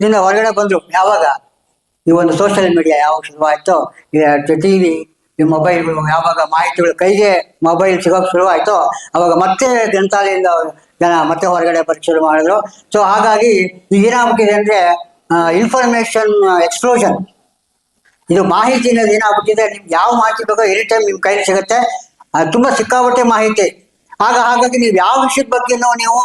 ಇದರಿಂದ ಹೊರಗಡೆ ಬಂದ್ರು. ಯಾವಾಗ? ಈ ಒಂದು ಸೋಷಿಯಲ್ ಮೀಡಿಯಾ ಯಾವಾಗ ಶುರುವಾಯ್ತೋ ಟಿ ವಿ ಈ ಮೊಬೈಲ್ಗಳು ಯಾವಾಗ ಮಾಹಿತಿಗಳು ಕೈಗೆ ಮೊಬೈಲ್ ಸಿಗೋಕೆ ಶುರುವಾಯ್ತೋ, ಅವಾಗ ಮತ್ತೆ ಗ್ರಂಥಾಲಯದಿಂದ ಜನ ಮತ್ತೆ ಹೊರಗಡೆ ಬರೋಕ್ಕೆ ಶುರು ಮಾಡಿದ್ರು. ಸೊ ಹಾಗಾಗಿ ಈಗ ಏನಾಗ್ಬಿಟ್ಟಿದೆ ಅಂದ್ರೆ ಇನ್ಫಾರ್ಮೇಶನ್ ಎಕ್ಸ್ಪ್ಲೋಷನ್ ಇದು ಮಾಹಿತಿ ಅನ್ನೋದು ಏನಾಗ್ಬಿಟ್ಟಿದೆ ನಿಮ್ಗೆ ಯಾವ ಮಾಹಿತಿ ಬೇಕೋ ಎನಿ ಟೈಮ್ ನಿಮ್ ಕೈಲಿ ಸಿಗುತ್ತೆ. ತುಂಬಾ ಸಿಕ್ಕಾಪಟ್ಟೆ ಮಾಹಿತಿ. ಆಗ ಹಾಗಾಗಿ ನೀವು ಯಾವ ವಿಷಯದ ಬಗ್ಗೆನೂ ನೀವು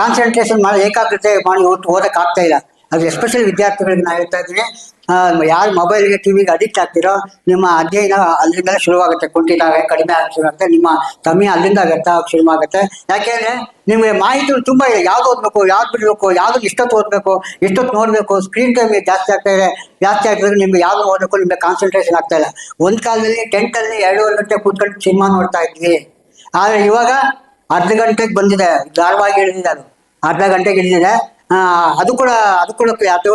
ಕಾನ್ಸಂಟ್ರೇಷನ್ ಮಾಡಿ ಏಕಾಗ್ರತೆ ಮಾಡಿ ಓದಕ್ಕೆ ಆಗ್ತಾ ಇಲ್ಲ. ಅದು ಎಸ್ಪೆಷಲಿ ವಿದ್ಯಾರ್ಥಿಗಳಿಗೆ ನಾನು ಹೇಳ್ತಾ ಇದ್ದೀನಿ ಯಾರು ಮೊಬೈಲ್ಗೆ ಟಿವಿಗೆ ಅಡಿಕ್ಟ್ ಆಗ್ತಿರೋ, ನಿಮ್ಮ ಅಧ್ಯಯನ ಅಲ್ಲಿಂದ ಶುರುವಾಗುತ್ತೆ ಕುಂಠಿತ ಕಡಿಮೆ ಆಗಿ ಶುರುವಾಗುತ್ತೆ, ನಿಮ್ಮ ಕಮ್ಮಿ ಅಲ್ಲಿಂದ ವ್ಯರ್ಥ ಶುರುವಾಗುತ್ತೆ. ಯಾಕೆಂದ್ರೆ ನಿಮಗೆ ಮಾಹಿತಿಗಳು ತುಂಬ ಇದೆ, ಯಾವ್ದು ಓದ್ಬೇಕು, ಯಾವ್ದು ಬಿಡ್ಬೇಕು ಯಾವ್ದು ಎಷ್ಟೊತ್ತು ಓದ್ಬೇಕು ಎಷ್ಟೊತ್ತು ನೋಡ್ಬೇಕು ಸ್ಕ್ರೀನ್ ಟೈಮ್ ಜಾಸ್ತಿ ಆಗ್ತಾ ಇದೆ, ಜಾಸ್ತಿ ಆಗ್ತಿದ್ರೆ ನಿಮ್ಗೆ ಯಾವ್ದು ಓದಬೇಕು ನಿಮಗೆ ಕಾನ್ಸಂಟ್ರೇಷನ್ ಆಗ್ತಾ ಇಲ್ಲ. ಒಂದ್ ಕಾಲದಲ್ಲಿ ಟೆಂಟ್ ಅಲ್ಲಿ ಎರಡೂವರೆ ಗಂಟೆ ಕೂತ್ಕೊಂಡು ಸಿನಿಮಾ ನೋಡ್ತಾ ಇದ್ವಿ. ಆದ್ರೆ ಇವಾಗ ಅರ್ಧ ಗಂಟೆಗೆ ಬಂದಿದೆ, ಧಾರವಾಹಿ ಇಳಿದಿದೆ ಅದು. ಅರ್ಧ ಗಂಟೆಗೆ ಇಳಿದಿದೆ ಅದು ಕೂಡ ಅದು ಕೂಡ ಯಾವ್ದು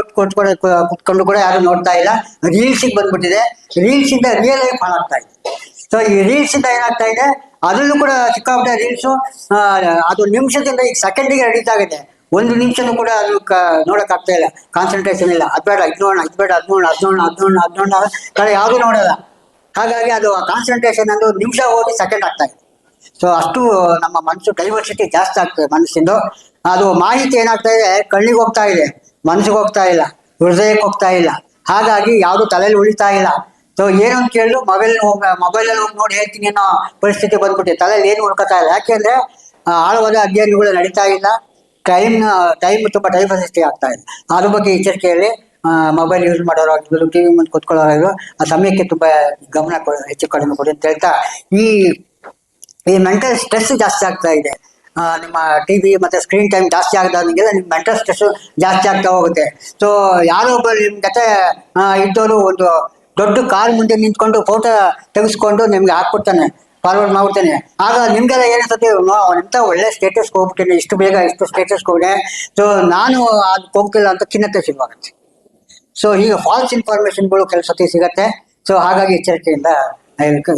ಕುತ್ಕೊಂಡು ಕೂಡ ಯಾರು ನೋಡ್ತಾ ಇಲ್ಲ. ರೀಲ್ಸಿಗೆ ಬಂದ್ಬಿಟ್ಟಿದೆ. ರೀಲ್ಸ್ ಇಂದ ರಿಯಲ್ ಲೈಫ್ ಹಾಳಾಗ್ತಾ ಇದೆ. ಸೊ ಈ ರೀಲ್ಸ್ ಇಂದ ಏನಾಗ್ತಾ ಇದೆ? ಅದರಲ್ಲೂ ಕೂಡ ಸಿಕ್ಕಾಪಟ್ಟೆ ರೀಲ್ಸು ಅದು ನಿಮಿಷದಿಂದ ಈಗ ಸೆಕೆಂಡಿಗೆ ನಡೀತಾ ಆಗಿದೆ. ಒಂದು ನಿಮಿಷನೂ ಕೂಡ ಅದು ನೋಡಕ್ ಆಗ್ತಾ ಇಲ್ಲ. ಕಾನ್ಸಂಟ್ರೇಷನ್ ಇಲ್ಲ. ಅದ್ ಬೇಡ, ಇದು ನೋಡೋಣ, ಇದು ಬೇಡ, ಅದ್ ನೋಡೋಣ ಅದ್ ನೋಡೋಣ ಅದ್ ನೋಡೋಣ ಅದ್ ನೋಡೋಣ. ಯಾವುದು ನೋಡಲ್ಲ. ಹಾಗಾಗಿ ಅದು ಕಾನ್ಸಂಟ್ರೇಷನ್ ಅದು ನಿಮಿಷ ಹೋಗಿ ಸೆಕೆಂಡ್ ಆಗ್ತಾ ಇದೆ. ಸೊ ಅಷ್ಟು ನಮ್ಮ ಮನಸ್ಸು ಡೈವರ್ಸಿಟಿ ಜಾಸ್ತಿ ಆಗ್ತದೆ ಮನಸ್ಸಿಂದು. ಅದು ಮಾಹಿತಿ ಏನಾಗ್ತಾ ಇದೆ, ಕಣ್ಣಿಗೆ ಹೋಗ್ತಾ ಇದೆ, ಮನಸ್ಸಿಗೆ ಹೋಗ್ತಾ ಇಲ್ಲ, ಹೃದಯಕ್ಕೆ ಹೋಗ್ತಾ ಇಲ್ಲ. ಹಾಗಾಗಿ ಯಾವುದು ತಲೆಯಲ್ಲಿ ಉಳಿತಾ ಇಲ್ಲ. ಸೊ ಏನು ಅಂತ ಕೇಳಿದ್ರು ಮೊಬೈಲ್ ಮೊಬೈಲಲ್ಲಿ ಹೋಗಿ ನೋಡಿ ಹೇಳ್ತೀನಿ ಅನ್ನೋ ಪರಿಸ್ಥಿತಿ ಬಂದ್ಬಿಟ್ಟಿದೆ. ತಲೆಯಲ್ಲಿ ಏನು ಉಳ್ಕೊತಾ ಇಲ್ಲ. ಯಾಕೆಂದ್ರೆ ಆಳವಾದ ಅಧ್ಯಯನಗಳು ನಡೀತಾ ಇಲ್ಲ. ಟೈಮ್ ಟೈಮ್ ತುಂಬಾ ಡೈವರ್ಸಿಟಿ ಆಗ್ತಾ ಇದೆ. ಅದ್ರ ಬಗ್ಗೆ ಎಚ್ಚರಿಕೆಯಲ್ಲಿ ಮೊಬೈಲ್ ಯೂಸ್ ಮಾಡೋರಾಗಿರ್ಬೋದು ಟಿವಿ ಮುಂದೆ ಕೂತ್ಕೊಳ್ಳೋರಾಗಿರ್ಬೋದು, ಆ ಸಮಯಕ್ಕೆ ತುಂಬಾ ಗಮನ ಹೆಚ್ಚು ಕಡಿಮೆ ಕೊಡಿ ಅಂತ ಹೇಳ್ತಾ ಈ ಈ ಮೆಂಟಲ್ ಸ್ಟ್ರೆಸ್ ಜಾಸ್ತಿ ಆಗ್ತಾ ಇದೆ. ನಿಮ್ಮ ಟಿ ವಿ ಮತ್ತು ಸ್ಕ್ರೀನ್ ಟೈಮ್ ಜಾಸ್ತಿ ಆಗದಾಗೆಲ್ಲ ನಿಮ್ಮ ಮೆಂಟಲ್ ಸ್ಟ್ರೆಸ್ ಜಾಸ್ತಿ ಆಗ್ತಾ ಹೋಗುತ್ತೆ. ಸೊ ಯಾರೋ ಒಬ್ಬರು ನಿಮ್ಮ ಜೊತೆ ಇದ್ದವರು ಒಂದು ದೊಡ್ಡ ಕಾರ್ ಮುಂದೆ ನಿಂತ್ಕೊಂಡು ಫೋಟೋ ತೆಗೆಸ್ಕೊಂಡು ನಿಮ್ಗೆ ಹಾಕ್ಬಿಡ್ತಾನೆ ಫಾರ್ವರ್ಡ್ ಮಾಡ್ಬಿಡ್ತಾನೆ. ಆಗ ನಿಮ್ಗೆಲ್ಲ ಏನಿಸ್ತದೆ ಎಂತ ಒಳ್ಳೆ ಸ್ಟೇಟಸ್ ಹೋಗ್ಬಿಟ್ಟೇನೆ ಇಷ್ಟು ಬೇಗ ಇಷ್ಟು ಸ್ಟೇಟಸ್ ಹೋಗಿದೆ ಸೊ ನಾನು ಅದಕ್ಕೆ ಹೋಗ್ತಿಲ್ಲ ಅಂತ ಖಿನ್ನತೆ ಶುರುವಾಗುತ್ತೆ. ಸೊ ಈಗ ಫಾಲ್ಸ್ ಇನ್ಫಾರ್ಮೇಶನ್ಗಳು ಕೆಲವು ಸಿಗುತ್ತೆ. ಸೊ ಹಾಗಾಗಿ ಎಚ್ಚರಿಕೆಯಿಂದ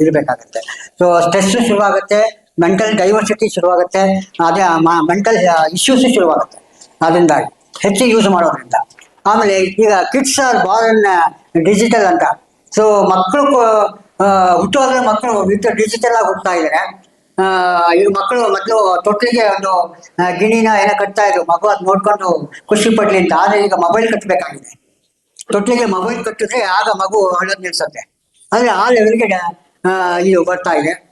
ಇರ್ಬೇಕಾಗತ್ತೆ. ಸೊ ಸ್ಟ್ರೆಸ್ ಶುರುವಾಗುತ್ತೆ ಮೆಂಟಲ್ ಡೈವರ್ಸಿಟಿ ಶುರುವಾಗುತ್ತೆ, ಅದೇ ಮೆಂಟಲ್ ಇಶ್ಯೂಸ್ ಶುರುವಾಗುತ್ತೆ. ಅದರಿಂದ ಹೆಚ್ಚು ಯೂಸ್ ಮಾಡೋದ್ರಿಂದ. ಆಮೇಲೆ ಈಗ ಕಿಡ್ಸ್ ಆರ್ ಬಾರ್ನ್ ಡಿಜಿಟಲ್ ಅಂತ. ಸೊ ಮಕ್ಕಳು ಹುಟ್ಟೋದ್ರೆ ಮಕ್ಕಳು ವಿತ್ ಡಿಜಿಟಲ್ ಆಗಿ ಹುಟ್ಟುತ್ತಾ ಇದ್ದಾರೆ ಮಕ್ಕಳು ಮೊದಲು ತೊಟ್ಟಿಗೆ ಒಂದು ಗಿಣಿನ ಏನ ಕಟ್ತಾ ಇದ್ರು. ಮಗು ಅದ್ ನೋಡ್ಕೊಂಡು ಖುಷಿ ಪಡ್ಲಿ ಅಂತ. ಆದ್ರೆ ಈಗ ಮೊಬೈಲ್ ಕಟ್ಟಬೇಕಾಗಿದೆ ತೊಟ್ಟಿಗೆ ಮೊಬೈಲ್ ಕಟ್ಟಿದ್ರೆ ಆಗ ಮಗು ಹಳದ್ ನಿಲ್ಸತ್ತೆ. ಅಂದ್ರೆ ಆ ಲೆವೆಲ್ಗೆ ಇದು ಬರ್ತಾ ಇದೆ.